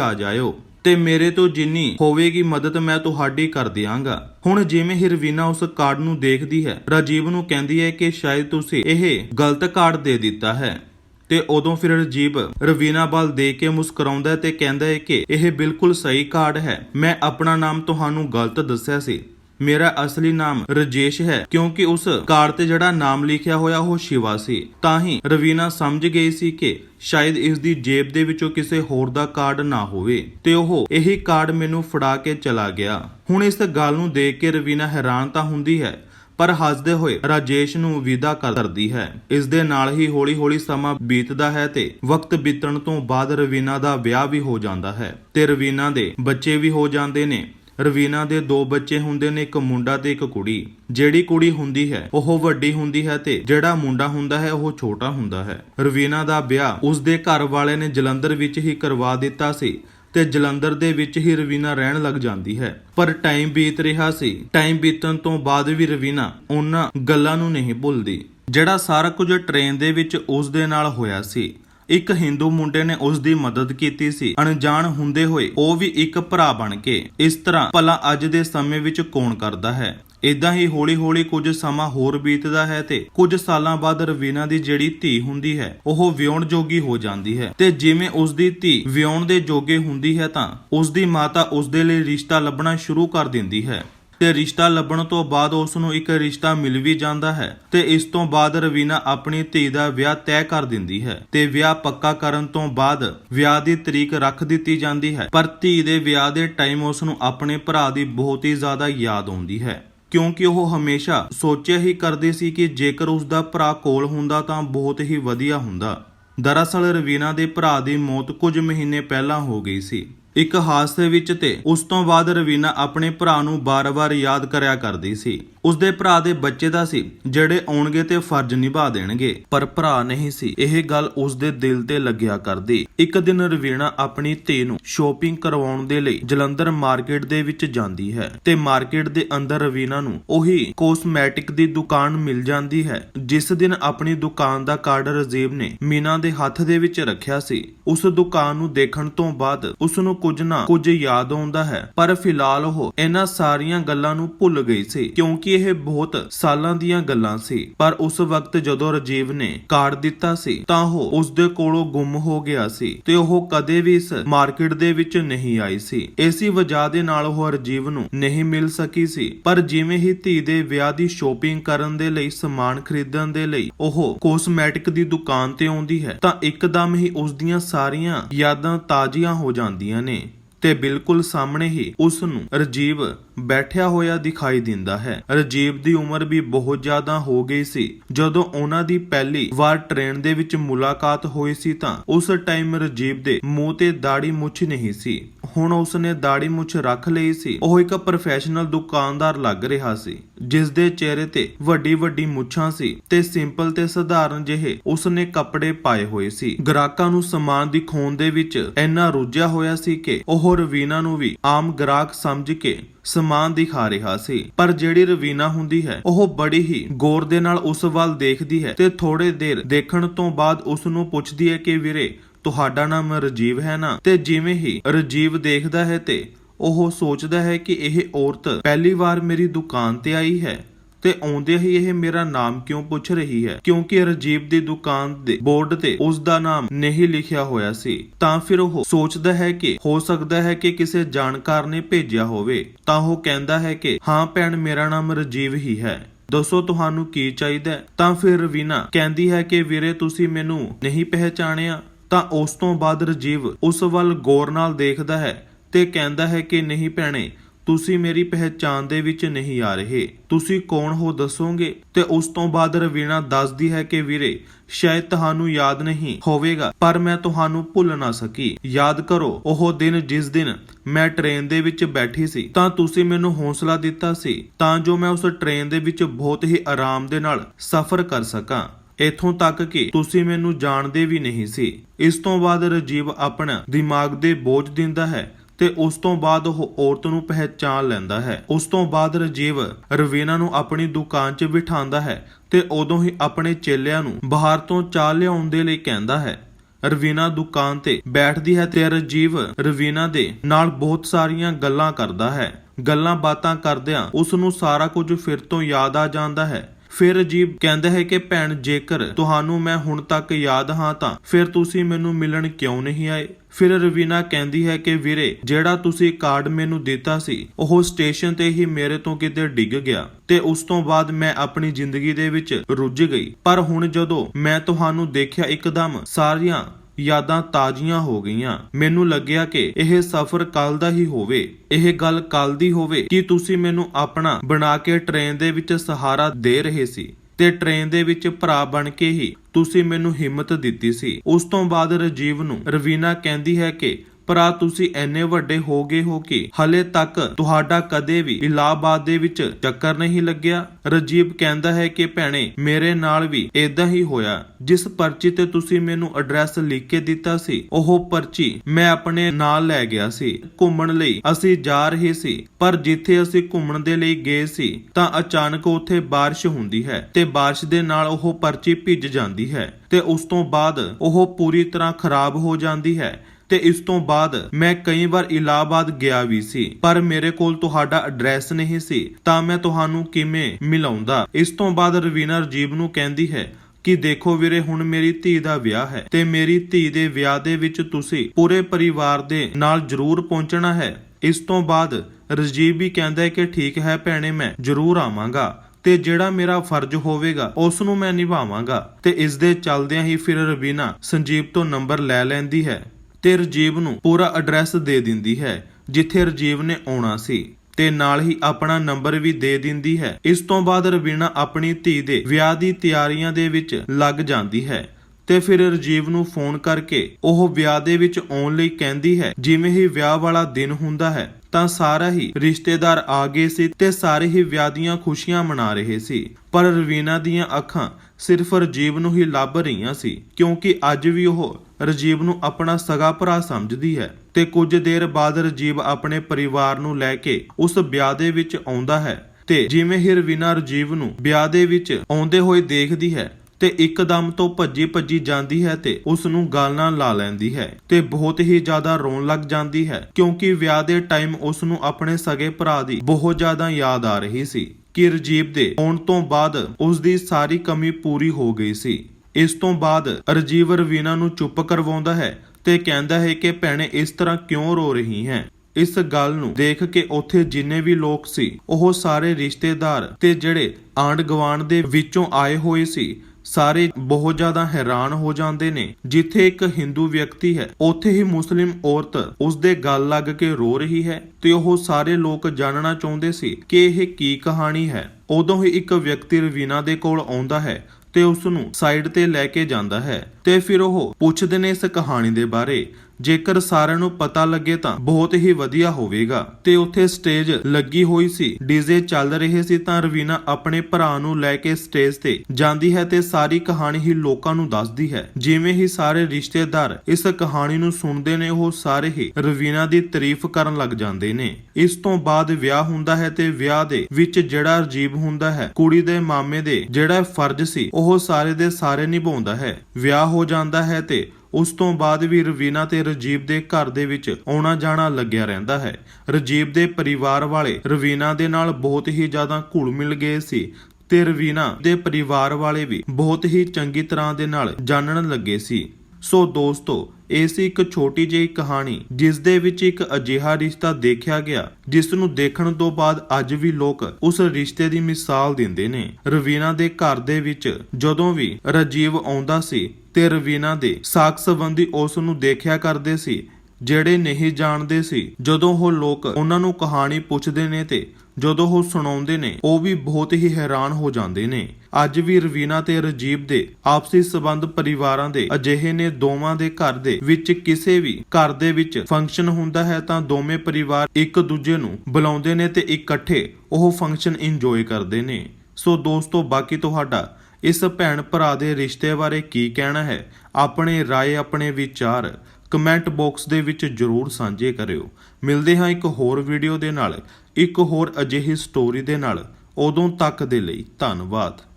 ਆ ਜਾਇਓ। ਤੇ ਮੇਰੇ ਤੋਂ ਜਿੰਨੀ ਹੋਵੇਗੀ ਮਦਦ ਮੈਂ ਤੁਹਾਡੀ ਕਰ ਦਿਆਂਗਾ। ਹੁਣ ਜਿਵੇਂ ਹੀ ਰਵੀਨਾ ਉਸ ਕਾਰਡ ਨੂੰ ਦੇਖਦੀ ਹੈ, ਰਾਜੀਵ ਨੂੰ ਕਹਿੰਦੀ ਹੈ ਕਿ ਸ਼ਾਇਦ ਤੁਸੀਂ ਇਹ ਗਲਤ ਕਾਰਡ ਦੇ ਦਿੱਤਾ ਹੈ। ਤੇ ਉਦੋਂ ਫਿਰ ਰਾਜੀਵ ਰਵੀਨਾ ਵੱਲ ਦੇਖ ਕੇ ਮੁਸਕਰਾਉਂਦਾ ਹੈ ਤੇ ਕਹਿੰਦਾ ਹੈ ਕਿ ਇਹ ਬਿਲਕੁਲ ਸਹੀ ਕਾਰਡ ਹੈ। ਮੈਂ ਆਪਣਾ ਨਾਮ ਤੁਹਾਨੂੰ ਗਲਤ ਦੱਸਿਆ ਸੀ। ਮੇਰਾ ਅਸਲੀ ਨਾਮ ਰਜੇਸ਼ ਹੈ, ਕਿਉਂਕਿ ਉਸ ਕਾਰਡ ਤੇ ਜਿਹੜਾ ਨਾਮ ਲਿਖਿਆ ਹੋਇਆ ਉਹ ਸ਼ਿਵਾ ਸੀ। ਤਾਂ ਹੀ ਰਵੀਨਾ ਸਮਝ ਗਈ ਸੀ ਕਿ ਸ਼ਾਇਦ ਇਸ ਦੀ ਜੇਬ ਦੇ ਵਿੱਚੋਂ ਕਿਸੇ ਹੋਰ ਦਾ ਕਾਰਡ ਨਾ ਹੋਵੇ ਤੇ ਉਹ ਇਹੀ ਕਾਰਡ ਮੈਨੂੰ ਫੜਾ ਕੇ ਚਲਾ ਗਿਆ। ਹੁਣ ਇਸ ਗੱਲ ਨੂੰ ਦੇਖ ਕੇ ਰਵੀਨਾ ਹੈਰਾਨ ਤਾਂ ਹੁੰਦੀ ਹੈ, ਪਰ ਹੱਸਦੇ ਹੋਏ ਰਾਜੇਸ਼ ਨੂੰ ਵਿਦਾ ਕਰਦੀ ਹੈ। ਇਸ ਦੇ ਨਾਲ ਹੀ ਹੌਲੀ-ਹੌਲੀ ਸਮਾਂ ਬੀਤਦਾ ਹੈ ਤੇ ਵਕਤ ਬੀਤਣ ਤੋਂ ਬਾਅਦ ਰਵੀਨਾ ਦਾ ਵਿਆਹ ਵੀ ਹੋ ਜਾਂਦਾ ਹੈ ਤੇ ਰਵੀਨਾ ਦੇ ਬੱਚੇ ਵੀ ਹੋ ਜਾਂਦੇ ਨੇ। ਰਵੀਨਾ ਦੇ ਦੋ ਬੱਚੇ ਹੁੰਦੇ ਨੇ, ਇੱਕ ਮੁੰਡਾ ਤੇ ਇੱਕ ਕੁੜੀ। ਜਿਹੜੀ ਕੁੜੀ ਹੁੰਦੀ ਹੈ, ਉਹ ਵੱਡੀ ਹੁੰਦੀ ਹੈ ਤੇ ਜਿਹੜਾ ਮੁੰਡਾ ਹੁੰਦਾ ਹੈ, ਉਹ ਛੋਟਾ ਹੁੰਦਾ ਹੈ। ਰਵੀਨਾ ਦਾ ਵਿਆਹ ਉਸ ਦੇ ਘਰ ਵਾਲੇ ਨੇ ਜਲੰਧਰ ਵਿੱਚ ਹੀ ਕਰਵਾ ਦਿੱਤਾ ਸੀ ਤੇ ਜਲੰਧਰ ਦੇ ਵਿੱਚ ਹੀ ਰਵੀਨਾ ਰਹਿਣ ਲੱਗ ਜਾਂਦੀ ਹੈ। ਪਰ ਟਾਈਮ ਬੀਤ ਰਿਹਾ ਸੀ। ਟਾਈਮ ਬੀਤਣ ਤੋਂ ਬਾਅਦ ਵੀ ਰਵੀਨਾ ਉਹਨਾਂ ਗੱਲਾਂ ਨੂੰ ਨਹੀਂ ਭੁੱਲਦੀ। ਜਿਹੜਾ ਸਾਰਾ ਕੁਝ ਟ੍ਰੇਨ ਦੇ ਵਿੱਚ ਉਸ ਦੇ ਨਾਲ ਹੋਇਆ ਸੀ ਇੱਕ ਹਿੰਦੂ ਮੁੰਡੇ ਨੇ ਉਸ ਦੀ ਮਦਦ ਕੀਤੀ ਸੀ। ਅਣਜਾਣ ਹੁੰਦੇ ਹੋਏ ਉਹ ਵੀ ਇੱਕ ਭਰਾ ਬਣ ਕੇ। ਇਸ ਤਰ੍ਹਾਂ ਭਲਾ ਅੱਜ ਦੇ ਸਮੇਂ ਵਿੱਚ ਕੌਣ ਕਰਦਾ ਹੈ? ਇਦਾਂ ਹੀ ਹੌਲੀ-ਹੌਲੀ ਕੁਝ ਸਮਾਂ ਹੋਰ ਬੀਤਦਾ ਹੈ ਤੇ ਕੁਝ ਸਾਲਾਂ ਬਾਅਦ ਰਵੀਨਾ ਦੀ ਜਿਹੜੀ ਧੀ ਹੁੰਦੀ ਹੈ, ਉਹ ਵਿਆਹਣ ਜੋਗੀ ਹੋ ਜਾਂਦੀ ਹੈ। ਤੇ ਜਿਵੇਂ ਉਸ ਦੀ ਧੀ ਵਿਆਹਣ ਦੇ ਜੋਗੇ ਹੁੰਦੀ ਹੈ ਤਾਂ ਉਸ ਦੀ ਮਾਤਾ ਉਸ ਦੇ ਲਈ ਰਿਸ਼ਤਾ ਲੱਭਣਾ ਸ਼ੁਰੂ ਕਰ ਦਿੰਦੀ ਹੈ। ਤੇ ਰਿਸ਼ਤਾ ਲੱਭਣ ਤੋਂ ਬਾਅਦ ਉਸ ਨੂੰ ਇੱਕ ਰਿਸ਼ਤਾ ਮਿਲ ਵੀ ਜਾਂਦਾ ਹੈ ਤੇ ਇਸ ਤੋਂ ਬਾਅਦ ਰਵੀਨਾ ਆਪਣੀ ਧੀ ਦਾ ਵਿਆਹ ਤੈਅ ਕਰ ਦਿੰਦੀ ਹੈ ਤੇ ਵਿਆਹ ਪੱਕਾ ਕਰਨ ਤੋਂ ਬਾਅਦ ਵਿਆਹ ਦੀ ਤਰੀਕ ਰੱਖ ਦਿੱਤੀ ਜਾਂਦੀ ਹੈ। ਪਰ ਧੀ ਦੇ ਵਿਆਹ ਦੇ ਟਾਈਮ ਉਸ ਨੂੰ ਆਪਣੇ ਭਰਾ ਦੀ ਬਹੁਤ ਹੀ ਜ਼ਿਆਦਾ ਯਾਦ ਆਉਂਦੀ ਹੈ। ਕਿਉਂਕਿ ਉਹ ਹਮੇਸ਼ਾ ਸੋਚਿਆ ਹੀ ਕਰਦੀ ਸੀ ਕਿ ਜੇਕਰ ਉਸ ਦਾ ਭਰਾ ਕੋਲ ਹੁੰਦਾ ਤਾਂ ਬਹੁਤ ਹੀ ਵਧੀਆ ਹੁੰਦਾ। ਦਰਅਸਲ ਰਵੀਨਾ ਦੇ ਭਰਾ ਦੀ ਮੌਤ ਕੁਝ ਮਹੀਨੇ ਪਹਿਲਾਂ ਹੋ ਗਈ ਸੀ। ਇੱਕ ਹਾਦਸੇ ਵਿੱਚ ਤੇ ਉਸ ਤੋਂ ਬਾਅਦ ਰਵੀਨਾ ਆਪਣੇ ਭਰਾ ਨੂੰ ਬਾਰ-ਬਾਰ ਯਾਦ ਕਰਿਆ ਕਰਦੀ ਸੀ। ਉਸ ਦੇ ਭਰਾ ਦੇ ਬੱਚੇ ਦਾ ਸੀ, ਜਿਹੜੇ ਆਉਣਗੇ ਤੇ ਫਰਜ਼ ਨਿਭਾ ਦੇਣਗੇ, ਪਰ ਭਰਾ ਨਹੀਂ ਸੀ। ਇਹ ਗੱਲ ਉਸ ਦੇ ਦਿਲ ਤੇ ਲੱਗਿਆ ਕਰਦੀ। ਇੱਕ ਦਿਨ ਰਵੀਨਾ ਆਪਣੀ ਧੀ ਨੂੰ ਸ਼ੋਪਿੰਗ ਕਰਵਾਉਣ ਦੇ ਲਈ ਜਲੰਧਰ ਮਾਰਕੀਟ ਦੇ ਵਿੱਚ ਜਾਂਦੀ ਹੈ ਤੇ ਮਾਰਕੀਟ ਦੇ ਅੰਦਰ ਰਵੀਨਾ ਨੂੰ ਉਹੀ ਕੋਸਮੈਟਿਕ ਦੀ ਦੁਕਾਨ ਮਿਲ ਜਾਂਦੀ ਹੈ, ਜਿਸ ਦਿਨ ਆਪਣੀ ਦੁਕਾਨ ਦਾ ਕਾਰਡ ਰਜੀਵ ਨੇ ਮੀਨਾ ਦੇ ਹੱਥ ਦੇ ਵਿੱਚ ਰੱਖਿਆ ਸੀ। ਉਸ ਦੁਕਾਨ ਨੂੰ ਦੇਖਣ ਤੋਂ ਬਾਅਦ ਉਸ ਨੂੰ ਕੁਝ ਨਾ ਕੁਝ ਯਾਦ ਆਉਂਦਾ ਹੈ, ਪਰ ਫਿਲਹਾਲ ਉਹ ਇਹਨਾਂ ਸਾਰੀਆਂ ਗੱਲਾਂ ਨੂੰ ਭੁੱਲ ਗਈ ਸੀ, ਕਿਉਂਕਿ ਇਹ ਬਹੁਤ ਸਾਲਾਂ ਦੀਆਂ ਗੱਲਾਂ ਸੀ, ਪਰ ਉਸ ਵਕਤ ਜਦੋਂ ਰਜੀਵ ਨੇ ਕਾਰਡ ਦਿੱਤਾ ਸੀ, ਤਾਂ ਉਹ ਉਸ ਦੇ ਕੋਲੋਂ ਗੁੰਮ ਹੋ ਗਿਆ ਸੀ ਤੇ ਉਹ ਕਦੇ ਵੀ ਇਸ ਮਾਰਕੀਟ ਦੇ ਵਿੱਚ ਨਹੀਂ ਆਈ ਸੀ। ਇਸੇ ਵਜ੍ਹਾ ਦੇ ਨਾਲ ਉਹ ਰਜੀਵ ਨੂੰ ਨਹੀਂ ਮਿਲ ਸਕੀ ਸੀ, ਪਰ ਜਿਵੇਂ ਹੀ ਧੀ ਦੇ ਵਿਆਹ ਦੀ ਸ਼ੋਪਿੰਗ ਕਰਨ ਦੇ ਲਈ, ਸਮਾਨ ਖਰੀਦਣ ਦੇ ਲਈ ਉਹ ਕੋਸਮੈਟਿਕ ਦੀ ਦੁਕਾਨ ਤੇ ਆਉਂਦੀ ਹੈ, ਤਾਂ ਇੱਕਦਮ ਹੀ ਉਸ ਦੀਆਂ ਸਾਰੀਆਂ ਯਾਦਾਂ ਤਾਜ਼ੀਆਂ ਹੋ ਜਾਂਦੀਆਂ ਨੇ ਤੇ ਬਿਲਕੁਲ ਸਾਹਮਣੇ ਹੀ ਉਸ ਨੂੰ ਰਜੀਵ ਬੈਠਿਆ ਹੋਇਆ ਦਿਖਾਈ ਦਿੰਦਾ ਹੈ। ਰਜੀਵ ਦੀ ਉਮਰ ਵੀ ਬਹੁਤ ਜ਼ਿਆਦਾ ਹੋ ਗਈ ਸੀ। ਜਦੋਂ ਉਹਨਾਂ ਦੀ ਪਹਿਲੀ ਵਾਰ ਟ੍ਰੇਨ ਦੇ ਵਿੱਚ ਮੁਲਾਕਾਤ ਹੋਈ ਸੀ ਤਾਂ ਉਸ ਟਾਈਮ ਰਜੀਵ ਦੇ ਮੂੰਹ ਤੇ ਦਾੜੀ ਮੁੱਛ ਨਹੀਂ ਸੀ। ਹੁਣ ਉਸਨੇ ਦਾੜੀ ਮੁੱਛ ਰੱਖ ਲਈ ਸੀ। ਉਹ ਇੱਕ ਪ੍ਰੋਫੈਸ਼ਨਲ ਦੁਕਾਨਦਾਰ ਲੱਗ ਰਿਹਾ ਸੀ ਜਿਸ ਦੇ ਚਿਹਰੇ ਤੇ ਵੱਡੀ ਵੱਡੀ ਮੁੱਛਾਂ ਸੀ ਤੇ ਸਿੰਪਲ ਤੇ ਸਧਾਰਨ ਜਿਹੇ ਉਸਨੇ ਕੱਪੜੇ ਪਾਏ ਹੋਏ ਸੀ। ਗ੍ਰਾਹਕਾਂ ਨੂੰ ਸਮਾਨ ਦਿਖਾਉਣ ਦੇ ਵਿੱਚ ਇੰਨਾ ਰੁੱਝਿਆ ਹੋਇਆ ਸੀ ਕਿ ਉਹ ਰਵੀਨਾ ਨੂੰ ਵੀ ਆਮ ਗ੍ਰਾਹਕ ਸਮਝ ਕੇ ਸਮਾਨ ਦਿਖਾ ਰਿਹਾ ਸੀ। ਪਰ ਜਿਹੜੀ ਰਵੀਨਾ ਹੁੰਦੀ ਹੈ, ਉਹ ਬੜੀ ਹੀ ਗੌਰ ਦੇ ਨਾਲ ਉਸ ਵੱਲ ਦੇਖਦੀ ਹੈ ਤੇ ਥੋੜੇ ਦੇਰ ਦੇਖਣ ਤੋਂ ਬਾਅਦ ਉਸ ਨੂੰ ਪੁੱਛਦੀ ਹੈ ਕਿ ਵੀਰੇ, ਤੁਹਾਡਾ ਨਾਮ ਰਜੀਵ ਹੈ ਨਾ? ਤੇ ਜਿਵੇਂ ਹੀ ਰਜੀਵ ਦੇਖਦਾ ਹੈ ਤੇ ਉਹ ਸੋਚਦਾ ਹੈ ਕਿ ਇਹ ਔਰਤ ਪਹਿਲੀ ਵਾਰ ਮੇਰੀ ਦੁਕਾਨ ਤੇ ਆਈ ਹੈ। ਤੇ ਆਉਂਦੇ ਹੀ ਇਹ ਮੇਰਾ ਨਾਮ ਕਿਉਂ ਪੁੱਛ ਰਹੀ ਹੈ? ਕਿਉਂਕਿ ਰਜੀਵ ਦੀ ਦੁਕਾਨ ਦੇ ਬੋਰਡ ਤੇ ਉਸ ਦਾ ਨਾਮ ਨਹੀਂ ਲਿਖਿਆ ਹੋਇਆ ਸੀ। ਤਾਂ ਫਿਰ ਉਹ ਸੋਚਦਾ ਹੈ ਕਿ, ਹੋ ਸਕਦਾ ਹੈ ਕਿ ਕਿਸੇ ਜਾਣਕਾਰ ਨੇ ਭੇਜਿਆ ਹੋਵੇ। ਤਾਂ ਉਹ ਕਹਿੰਦਾ ਹੈ ਕਿ, ਹਾਂ ਭੈਣ, ਮੇਰਾ ਨਾਮ ਰਜੀਵ ਹੀ ਹੈ। ਦੱਸੋ ਤੁਹਾਨੂੰ ਕੀ ਚਾਹੀਦਾ ਤਾਂ ਫਿਰ ਰਵੀਨਾ ਕਹਿੰਦੀ ਹੈ ਕਿ, ਵੀਰੇ, ਤੁਸੀਂ ਮੈਨੂੰ ਨਹੀਂ ਪਹਿਚਾਣਿਆ। ਤਾਂ ਉਸ ਤੋਂ ਬਾਅਦ ਰਜੀਵ ਉਸ ਵੱਲ ਗੌਰ ਨਾਲ ਦੇਖਦਾ ਹੈ ਤੇ ਕਹਿੰਦਾ ਹੈ ਕਿ, ਨਹੀਂ ਭੈਣੇ ਤੁਸੀਂ ਮੇਰੀ ਪਹਿਚਾਣ ਦੇ ਵਿੱਚ ਨਹੀਂ ਆ ਰਹੇ। ਤੁਸੀਂ ਕੌਣ ਹੋ ਦੱਸੋਗੇ? ਤੇ ਉਸ ਤੋਂ ਬਾਅਦ ਰਵੀਨਾ ਦੱਸਦੀ ਹੈ ਕਿ ਵੀਰੇ, ਸ਼ਾਇਦ ਤੁਹਾਨੂੰ ਯਾਦ ਨਹੀਂ ਹੋਵੇਗਾ, ਪਰ ਮੈਂ ਤੁਹਾਨੂੰ ਭੁੱਲ ਨਾ ਸਕੀ। ਯਾਦ ਕਰੋ, ਉਹ ਦਿਨ ਜਿਸ ਦਿਨ ਮੈਂ ਟ੍ਰੇਨ ਦੇ ਵਿੱਚ ਬੈਠੀ ਸੀ, ਤਾਂ ਤੁਸੀਂ ਮੈਨੂੰ ਹੌਸਲਾ ਦਿੱਤਾ ਸੀ, ਤਾਂ ਜੋ ਮੈਂ ਉਸ ਟ੍ਰੇਨ ਦੇ ਵਿੱਚ ਬਹੁਤ ਹੀ ਆਰਾਮ ਦੇ ਨਾਲ ਸਫ਼ਰ ਕਰ ਸਕਾਂ। ਇਥੋਂ ਤੱਕ ਕਿ ਤੁਸੀਂ ਮੈਨੂੰ ਜਾਣਦੇ ਵੀ ਨਹੀਂ ਸੀ। ਇਸ ਤੋਂ ਬਾਅਦ ਰਜੀਵ ਆਪਣਾ ਦਿਮਾਗ ਦੇ ਬੋਝ ਦਿੰਦਾ ਹੈ ਤੇ ਉਸ ਤੋਂ ਬਾਅਦ ਉਹ ਔਰਤ ਨੂੰ ਪਹਿਚਾਨ ਲੈਂਦਾ ਹੈ। ਉਸ ਤੋਂ ਬਾਅਦ ਰਜੀਵ ਰਵੀਨਾ ਨੂੰ ਆਪਣੀ ਦੁਕਾਨ 'ਚ ਬਿਠਾਉਂਦਾ ਹੈ ਤੇ ਉਦੋਂ ਹੀ ਆਪਣੇ ਚੇਲਿਆਂ ਨੂੰ ਬਾਹਰ ਤੋਂ ਚਾਹ ਲਿਆਉਣ ਦੇ ਲਈ ਕਹਿੰਦਾ ਹੈ। ਰਵੀਨਾ ਦੁਕਾਨ ਤੇ ਬੈਠਦੀ ਹੈ ਤੇ ਰਜੀਵ ਰਵੀਨਾ ਦੇ ਨਾਲ ਬਹੁਤ ਸਾਰੀਆਂ ਗੱਲਾਂ ਕਰਦਾ ਹੈ। ਗੱਲਾਂ ਬਾਤਾਂ ਕਰਦਿਆਂ ਉਸ ਨੂੰ ਸਾਰਾ ਕੁਝ ਫਿਰ ਤੋਂ ਯਾਦ ਆ ਜਾਂਦਾ ਹੈ। ਫਿਰ ਰਜੀਵ ਕਹਿੰਦਾ ਹੈ ਕਿ, ਭੈਣ, ਜੇਕਰ ਤੁਹਾਨੂੰ ਮੈਂ ਹੁਣ ਤੱਕ ਯਾਦ ਹਾਂ ਤਾਂ ਫਿਰ ਤੁਸੀਂ ਮੈਨੂੰ ਮਿਲਣ ਕਿਉਂ ਨਹੀਂ ਆਏ? ਫਿਰ ਰਵੀਨਾ ਕਹਿੰਦੀ ਹੈ ਕਿ, ਵੀਰੇ, ਜਿਹੜਾ ਤੁਸੀਂ ਕਾਰਡ ਮੈਨੂੰ ਦਿੱਤਾ ਸੀ, ਉਹ ਸਟੇਸ਼ਨ ਤੇ ਹੀ ਮੇਰੇ ਤੋਂ ਕਿਤੇ ਡਿੱਗ ਗਿਆ ਤੇ ਉਸ ਤੋਂ ਬਾਅਦ ਮੈਂ ਆਪਣੀ ਜ਼ਿੰਦਗੀ ਦੇ ਵਿੱਚ ਰੁੱਝ ਗਈ। ਪਰ ਹੁਣ ਜਦੋਂ ਮੈਂ ਤੁਹਾਨੂੰ ਦੇਖਿਆ ਇੱਕਦਮ, ਸਾਰੀਆਂ ਯਾਦਾਂ ਤਾਜ਼ੀਆਂ ਹੋ ਗਈਆਂ। ਮੈਨੂੰ ਲੱਗਿਆ ਕਿ ਇਹ ਸਫ਼ਰ ਕੱਲ ਦਾ ਹੀ ਹੋਵੇ। ਇਹ ਗੱਲ ਕੱਲ ਦੀ ਹੋਵੇ ਕਿ ਤੁਸੀਂ ਮੈਨੂੰ ਆਪਣਾ ਬਣਾ ਕੇ ਟ੍ਰੇਨ ਦੇ ਵਿੱਚ ਸਹਾਰਾ ਦੇ ਰਹੇ ਸੀ ਤੇ ਟ੍ਰੇਨ ਦੇ ਵਿੱਚ ਭਰਾ ਬਣ ਕੇ ਹੀ ਤੁਸੀਂ ਮੈਨੂੰ ਹਿੰਮਤ ਦਿੱਤੀ ਸੀ। ਉਸ ਤੋਂ ਬਾਅਦ ਰਜੀਵ ਨੂੰ ਰਵੀਨਾ ਕਹਿੰਦੀ ਹੈ ਕਿ ਭਰਾ, ਤੁਸੀਂ ਐਨੇ ਵੱਡੇ ਹੋ ਗਏ ਹੋ ਕਿ ਹਲੇ ਤੱਕ ਤੁਹਾਡਾ ਕਦੇ ਵੀ ਇਲਾਹਾਬਾਦ ਦੇ ਵਿੱਚ ਚੱਕਰ ਨਹੀਂ ਲੱਗਿਆ? ਰਜੀਬ ਕਹਿੰਦਾ ਹੈ ਕਿ ਭੈਣੇ, ਮੇਰੇ ਨਾਲ ਵੀ ਇਦਾਂ ਹੀ ਹੋਇਆ। ਜਿਸ ਪਰਚੀ ਤੇ ਤੁਸੀਂ ਮੈਨੂੰ ਐਡਰੈਸ ਲਿਖ ਕੇ ਦਿੱਤਾ ਸੀ, ਉਹ ਪਰਚੀ ਮੈਂ ਆਪਣੇ ਨਾਲ ਲੈ ਗਿਆ ਸੀ। ਘੁੰਮਣ ਲਈ ਅਸੀਂ ਜਾ ਰਹੇ ਸੀ, ਪਰ ਜਿੱਥੇ ਅਸੀਂ ਘੁੰਮਣ ਦੇ ਲਈ ਗਏ ਸੀ, ਤਾਂ ਅਚਾਨਕ ਉੱਥੇ ਬਾਰਿਸ਼ ਹੁੰਦੀ ਹੈ ਤੇ ਬਾਰਿਸ਼ ਦੇ ਨਾਲ ਉਹ ਪਰਚੀ ਭਿੱਜ ਜਾਂਦੀ ਹੈ ਤੇ ਉਸ ਤੋਂ ਬਾਅਦ ਉਹ ਪੂਰੀ ਤਰ੍ਹਾਂ ਖਰਾਬ ਹੋ ਜਾਂਦੀ ਹੈ। ਤੇ ਇਸ ਤੋਂ ਬਾਅਦ ਮੈਂ ਕਈ ਵਾਰ ਇਲਾਹਾਬਾਦ ਗਿਆ ਵੀ ਸੀ, ਪਰ ਮੇਰੇ ਕੋਲ ਤੁਹਾਡਾ ਐਡਰੈਸ ਨਹੀਂ ਸੀ, ਤਾਂ ਮੈਂ ਤੁਹਾਨੂੰ ਕਿਵੇਂ ਮਿਲਾਉਂਦਾ? ਇਸ ਤੋਂ ਬਾਅਦ ਰਵੀਨਾ ਰਜੀਬ ਨੂੰ ਕਹਿੰਦੀ ਹੈ ਕਿ ਦੇਖੋ ਵੀਰੇ, ਹੁਣ ਮੇਰੀ ਧੀ ਦਾ ਵਿਆਹ ਹੈ ਤੇ ਮੇਰੀ ਧੀ ਦੇ ਵਿਆਹ ਦੇ ਵਿੱਚ ਤੁਸੀਂ ਪੂਰੇ ਪਰਿਵਾਰ ਦੇ ਨਾਲ ਜ਼ਰੂਰ ਪਹੁੰਚਣਾ ਹੈ। ਇਸ ਤੋਂ ਬਾਅਦ ਰਜੀਬ ਵੀ ਕਹਿੰਦਾ ਹੈ ਕਿ ਠੀਕ ਹੈ ਭੈਣੇ, ਮੈਂ ਜ਼ਰੂਰ ਆਵਾਂਗਾ ਤੇ ਜਿਹੜਾ ਮੇਰਾ ਫਰਜ਼ ਹੋਵੇਗਾ ਉਸ ਨੂੰ ਮੈਂ ਨਿਭਾਵਾਂਗਾ ਤੇ ਇਸ ਦੇ ਚੱਲਦਿਆਂ ਹੀ ਫਿਰ ਰਵੀਨਾ ਸੰਜੀਵ ਤੋਂ ਨੰਬਰ ਲੈ ਲੈਂਦੀ ਹੈ। ਤੇ ਰਜੀਵ ਨੂੰ ਪੂਰਾ ਐਡਰੈਸ ਦੇ ਦਿੰਦੀ ਹੈ, ਜਿੱਥੇ ਰਜੀਵ ਨੇ ਆਉਣਾ ਸੀ। ਤੇ ਨਾਲ ਹੀ ਆਪਣਾ ਨੰਬਰ ਵੀ ਦੇ ਦਿੰਦੀ ਹੈ। ਇਸ ਤੋਂ ਬਾਅਦ ਰਵੀਨਾ ਆਪਣੀ ਧੀ ਦੇ ਵਿਆਹ ਦੀ ਤਿਆਰੀਆਂ ਦੇ ਵਿੱਚ ਲੱਗ ਜਾਂਦੀ ਹੈ। ਤੇ ਫਿਰ ਰਜੀਵ ਨੂੰ ਫੋਨ ਕਰਕੇ ਉਹ ਵਿਆਹ ਦੇ ਵਿੱਚ ਆਉਣ ਲਈ ਕਹਿੰਦੀ ਹੈ, ਜਿਵੇਂ ਹੀ ਵਿਆਹ ਵਾਲਾ ਦਿਨ ਹੁੰਦਾ ਹੈ, ਤਾਂ ਸਾਰਾ ਹੀ ਰਿਸ਼ਤੇਦਾਰ ਆ ਗਏ ਸੀ ਤੇ ਸਾਰੇ ਹੀ ਵਿਆਹ ਦੀਆਂ ਖੁਸ਼ੀਆਂ ਮਨਾ ਰਹੇ ਸੀ। ਪਰ ਰਵੀਨਾ ਦੀਆਂ ਅੱਖਾਂ ਸਿਰਫ ਰਜੀਵ ਨੂੰ ਹੀ ਲੱਭ ਰਹੀਆਂ ਸੀ, ਕਿਉਂਕਿ ਅੱਜ ਵੀ ਉਹ ਰਜੀਵ ਨੂੰ ਆਪਣਾ ਸਗਾ ਭਰਾ ਸਮਝਦੀ ਹੈ ਤੇ ਕੁਝ ਦੇਰ ਬਾਅਦ ਰਜੀਵ ਆਪਣੇ ਪਰਿਵਾਰ ਨੂੰ ਲੈ ਕੇ ਉਸ ਵਿਆਹ ਦੇ ਵਿੱਚ ਆਉਂਦਾ ਹੈ ਤੇ ਜਿਵੇਂ ਹੀ ਰਵੀਨਾ ਰਜੀਵ ਨੂੰ ਵਿਆਹ ਦੇ ਵਿੱਚ ਆਉਂਦੇ ਹੋਏ ਦੇਖਦੀ ਹੈ ਤੇ ਇੱਕਦਮ ਤੋਂ ਭੱਜੀ ਭੱਜੀ ਜਾਂਦੀ ਹੈ ਤੇ ਉਸ ਨੂੰ ਗਾਲ ਨਾਲ ਲਾ ਲੈਂਦੀ ਹੈ ਤੇ ਬਹੁਤ ਹੀ ਜ਼ਿਆਦਾ ਰੋਣ ਲੱਗ ਜਾਂਦੀ ਹੈ, ਕਿਉਂਕਿ ਵਿਆਹ ਦੇ ਟਾਈਮ ਉਸ ਨੂੰ ਆਪਣੇ ਸਗੇ ਭਰਾ ਦੀ ਬਹੁਤ ਜ਼ਿਆਦਾ ਯਾਦ ਆ ਰਹੀ ਸੀ। ਕਿ ਰਜੀਬ ਦੇ ਆਉਣ ਤੋਂ ਬਾਅਦ ਉਸ ਦੀ ਸਾਰੀ ਕਮੀ ਪੂਰੀ ਹੋ ਗਈ ਸੀ। ਇਸ ਤੋਂ ਬਾਅਦ ਰਜੀਵ ਰਵੀਨਾ ਨੂੰ ਚੁੱਪ ਕਰਵਾਉਂਦਾ ਹੈ ਤੇ ਕਹਿੰਦਾ ਹੈ ਕਿ ਭੈਣੇ ਇਸ ਤਰ੍ਹਾਂ ਕਿਉਂ ਰੋ ਰਹੀ ਹੈ? ਇਸ ਗੱਲ ਨੂੰ ਦੇਖ ਕੇ ਉੱਥੇ ਜਿੰਨੇ ਵੀ ਲੋਕ ਸੀ, ਉਹ ਸਾਰੇ ਰਿਸ਼ਤੇਦਾਰ ਤੇ ਜਿਹੜੇ ਆਂਡ ਗਵਾਂਡ ਦੇ ਵਿੱਚੋਂ ਆਏ ਹੋਏ ਸੀ ਸਾਰੇ ਬਹੁਤ ਜ਼ਿਆਦਾ ਹੈਰਾਨ ਹੋ ਜਾਂਦੇ ਨੇ। ਜਿੱਥੇ ਇੱਕ ਹਿੰਦੂ ਵਿਅਕਤੀ ਹੈ, ਉੱਥੇ ਹੀ ਮੁਸਲਿਮ ਔਰਤ ਉਸ ਦੇ ਗਲ ਲੱਗ ਕੇ ਰੋ ਰਹੀ ਹੈ ਤੇ ਉਹ ਸਾਰੇ ਲੋਕ ਜਾਣਨਾ ਚਾਹੁੰਦੇ ਸੀ ਕਿ ਇਹ ਕੀ ਕਹਾਣੀ ਹੈ। ਉਦੋਂ ਹੀ ਇੱਕ ਵਿਅਕਤੀ ਰਵੀਨਾ ਦੇ ਕੋਲ ਆਉਂਦਾ ਹੈ ਤੇ ਉਸ ਨੂੰ ਸਾਈਡ ਤੇ ਲੈ ਕੇ ਜਾਂਦਾ ਹੈ ਤੇ ਫਿਰ ਉਹ ਪੁੱਛਦੇ ਨੇ ਇਸ ਕਹਾਣੀ ਦੇ ਬਾਰੇ। ਜੇਕਰ ਸਾਰਿਆਂ ਨੂੰ ਪਤਾ ਲੱਗੇ ਤਾਂ ਬਹੁਤ ਹੀ ਵਧੀਆ ਹੋਵੇਗਾ। ਤੇ ਉੱਥੇ ਸਟੇਜ ਲੱਗੀ ਹੋਈ ਸੀ। ਡੀਜੇ ਚੱਲ ਰਹੇ ਸੀ ਤਾਂ ਰਵੀਨਾ ਆਪਣੇ ਭਰਾ ਨੂੰ ਲੈ ਕੇ ਸਟੇਜ ਤੇ ਜਾਂਦੀ ਹੈ ਤੇ ਸਾਰੀ ਕਹਾਣੀ ਹੀ ਲੋਕਾਂ ਨੂੰ ਦੱਸਦੀ ਹੈ। ਜਿਵੇਂ ਹੀ ਸਾਰੇ ਰਿਸ਼ਤੇਦਾਰ ਇਸ ਕਹਾਣੀ ਨੂੰ ਸੁਣਦੇ ਨੇ, ਉਹ ਸਾਰੇ ਹੀ ਰਵੀਨਾ ਦੀ ਤਾਰੀਫ ਕਰਨ ਲੱਗ ਜਾਂਦੇ ਨੇ। ਇਸ ਤੋਂ ਬਾਅਦ ਵਿਆਹ ਹੁੰਦਾ ਹੈ ਤੇ ਵਿਆਹ ਦੇ ਵਿੱਚ ਜਿਹੜਾ ਅਜੀਬ ਹੁੰਦਾ ਹੈ, ਕੁੜੀ ਦੇ ਮਾਮੇ ਦੇ ਜਿਹੜਾ ਫਰਜ਼ ਸੀ, ਉਹ ਸਾਰੇ ਦੇ ਸਾਰੇ ਨਿਭਾਉਂਦਾ ਹੈ। ਵਿਆਹ ਹੋ ਜਾਂਦਾ ਹੈ ਤੇ ਉਸ ਤੋਂ ਬਾਅਦ ਵੀ ਰਵੀਨਾ ਤੇ ਰਜੀਬ ਦੇ ਘਰ ਦੇ ਵਿੱਚ ਆਉਣਾ ਜਾਣਾ ਲੱਗਿਆ ਰਹਿੰਦਾ ਹੈ। ਰਜੀਬ ਦੇ ਪਰਿਵਾਰ ਵਾਲੇ ਰਵੀਨਾ ਦੇ ਨਾਲ ਬਹੁਤ ਹੀ ਜ਼ਿਆਦਾ ਘੁਲ ਮਿਲ ਗਏ ਸੀ ਤੇ ਰਵੀਨਾ ਦੇ ਪਰਿਵਾਰ ਵਾਲੇ ਵੀ ਬਹੁਤ ਹੀ ਚੰਗੀ ਤਰ੍ਹਾਂ ਦੇ ਨਾਲ ਜਾਣਨ ਲੱਗੇ ਸੀ। ਸੋ ਦੋਸਤੋ, ਇਹ ਸੀ ਇੱਕ ਛੋਟੀ ਜਿਹੀ ਕਹਾਣੀ, ਜਿਸ ਦੇ ਵਿੱਚ ਇੱਕ ਅਜਿਹਾ ਰਿਸ਼ਤਾ ਦੇਖਿਆ ਗਿਆ, ਜਿਸ ਨੂੰ ਦੇਖਣ ਤੋਂ ਬਾਅਦ ਅੱਜ ਵੀ ਲੋਕ ਉਸ ਰਿਸ਼ਤੇ ਦੀ ਮਿਸਾਲ ਦਿੰਦੇ ਨੇ। ਰਵੀਨਾ ਦੇ ਘਰ ਦੇ ਵਿੱਚ ਜਦੋਂ ਵੀ ਰਾਜੀਵ ਆਉਂਦਾ ਸੀ ਤੇ ਰਵੀਨਾ ਦੇ ਸਾਕ ਸੰਬੰਧੀ ਉਸ ਨੂੰ ਦੇਖਿਆ ਕਰਦੇ ਸੀ, ਜਿਹੜੇ ਨਹੀਂ ਜਾਣਦੇ ਸੀ। ਜਦੋਂ ਉਹ ਲੋਕ ਉਹਨਾਂ ਨੂੰ ਕਹਾਣੀ ਪੁੱਛਦੇ ਨੇ ਤੇ ਜਦੋਂ ਉਹ ਸੁਣਾਉਂਦੇ ਨੇ, ਉਹ ਵੀ ਬਹੁਤ ਹੀ ਹੈਰਾਨ ਹੋ ਜਾਂਦੇ ਨੇ। ਅੱਜ ਵੀ ਰਵੀਨਾ ਤੇ ਰਜੀਬ ਦੇ ਆਪਸੀ ਸਬੰਧ ਪਰਿਵਾਰਾਂ ਦੇ ਅਜਿਹੇ ਨੇ ਦੋਵਾਂ ਦੇ ਘਰ ਦੇ ਵਿੱਚ ਕਿਸੇ ਵੀ ਘਰ ਦੇ ਵਿੱਚ ਫੰਕਸ਼ਨ ਹੁੰਦਾ ਹੈ ਤਾਂ ਦੋਵੇਂ ਪਰਿਵਾਰ ਇੱਕ ਦੂਜੇ ਨੂੰ ਬੁਲਾਉਂਦੇ ਨੇ ਤੇ ਇਕੱਠੇ ਉਹ ਫੰਕਸ਼ਨ ਇੰਜੋਏ ਕਰਦੇ ਨੇ। ਸੋ ਦੋਸਤੋ, ਬਾਕੀ ਤੁਹਾਡਾ ਇਸ ਭੈਣ ਭਰਾ ਦੇ ਰਿਸ਼ਤੇ ਬਾਰੇ ਕੀ ਕਹਿਣਾ ਹੈ? ਆਪਣੇ ਰਾਏ, ਆਪਣੇ ਵਿਚਾਰ ਕਮੈਂਟ ਬਾਕਸ ਦੇ ਵਿੱਚ ਜਰੂਰ ਸਾਂਝੇ ਕਰਿਓ। ਮਿਲਦੇ ਹਾਂ ਇੱਕ ਹੋਰ ਵੀਡੀਓ ਦੇ ਨਾਲ, ਇੱਕ ਹੋਰ ਅਜਿਹੀ ਸਟੋਰੀ ਦੇ ਨਾਲ। ਉਦੋਂ ਤੱਕ ਦੇ ਲਈ ਧੰਨਵਾਦ।